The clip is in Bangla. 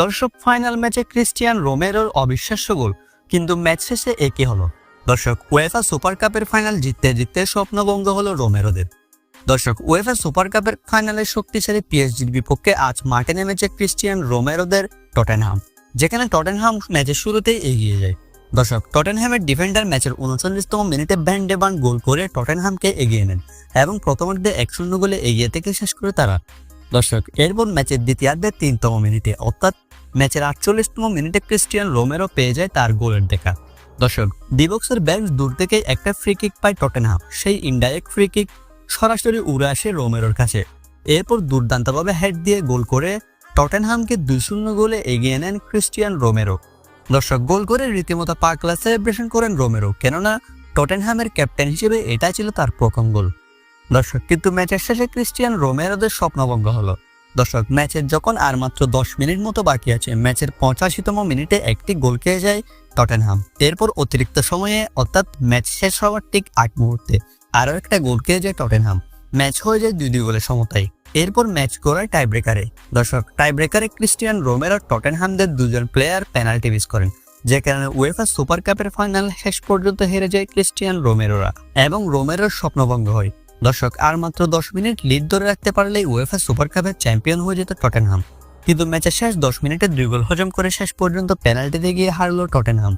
দর্শক ফাইনাল ম্যাচে ক্রিস্টিয়ান রোমেরোর অবিশ্বাস্য গোল, কিন্তু ম্যাচ শেষে একই হলো। দর্শক ওয়েফা সুপার কাপের ফাইনাল জিততে জিততে স্বপ্নভঙ্গ হলো রোমেরোদের। দর্শক ওয়েফা সুপার কাপের ফাইনালে শক্তিশালী পিএসজির বিপক্ষে আজ মাঠে নেমেছে ক্রিস্টিয়ান রোমেরোদের টটেনহাম, যেখানে টটেনহাম ম্যাচের শুরুতেই এগিয়ে যায়। দর্শক, টটেনহামের ডিফেন্ডার ম্যাচের উনচল্লিশতম মিনিটে ব্যান ডেবান গোল করে টটেনহামকে এগিয়ে নেন এবং প্রথমার্ধে এক শূন্য গোলে এগিয়ে থেকে শেষ করে তারা। দর্শক, এরপর ম্যাচের দ্বিতীয়ার্ধের তিনতম মিনিটে, অর্থাৎ ম্যাচের আটচল্লিশতম মিনিটে ক্রিস্টিয়ান রোমেরো পেয়ে যায় তার গোলের দেখা। দর্শক ডিবক্সের ব্যাগ দূর থেকে একটা ফ্রি কিক পায় টটেনহাম। সেই ইনডাইরেক্ট ফ্রি কিক সরাসরি উড়ে আসে রোমেরোর কাছে। এরপর দুর্দান্তভাবে হেড দিয়ে গোল করে টটেনহামকে দুই শূন্য গোলে এগিয়ে নেন ক্রিস্টিয়ান রোমেরো। দর্শক, গোল করে রীতিমতো পাকলা সেলিব্রেশন করেন রোমেরো, কেননা টটেনহামের ক্যাপ্টেন হিসেবে এটাই ছিল তার প্রথম গোল। দর্শক, কিন্তু ম্যাচের শেষে ক্রিস্টিয়ান রোমেরোদের স্বপ্নভঙ্গ হলো। দর্শক, ম্যাচের যখন আর মাত্র দশ মিনিট মতো বাকি আছে, ম্যাচের পঁচাশিতম মিনিটে একটি গোল খেয়ে যায় টটেনহাম। এরপর অতিরিক্ত সময়ে, অর্থাৎ ম্যাচ শেষ হওয়ার ঠিক আট মুহূর্তে আরও একটা গোল খেয়ে যায় টটেনহাম। ম্যাচ হয়ে যায় দুই দুই গোলের সমতায়। এরপর ম্যাচ গড়ায় টাই ব্রেকারে দর্শক টাই ব্রেকারে ক্রিস্টিয়ান রোমেরো টটেনহামদের দুজন প্লেয়ার পেনাল্টি মিস করেন, যে কারণে উয়েফা সুপার কাপের ফাইনাল শেষ পর্যন্ত হেরে যায় ক্রিস্টিয়ান রোমেরোরা এবং রোমেরোর স্বপ্নভঙ্গ হয়। দর্শক, আর মাত্র দশ মিনিট লিড ধরে রাখতে পারলে উয়েফা সুপার কাপের চ্যাম্পিয়ন হয়ে যেত টটেনহাম কিন্তু ম্যাচের শেষ দশ মিনিটে দুই গোল হজম করে শেষ পর্যন্ত পেনাল্টিতে গিয়ে হারল টটেনহাম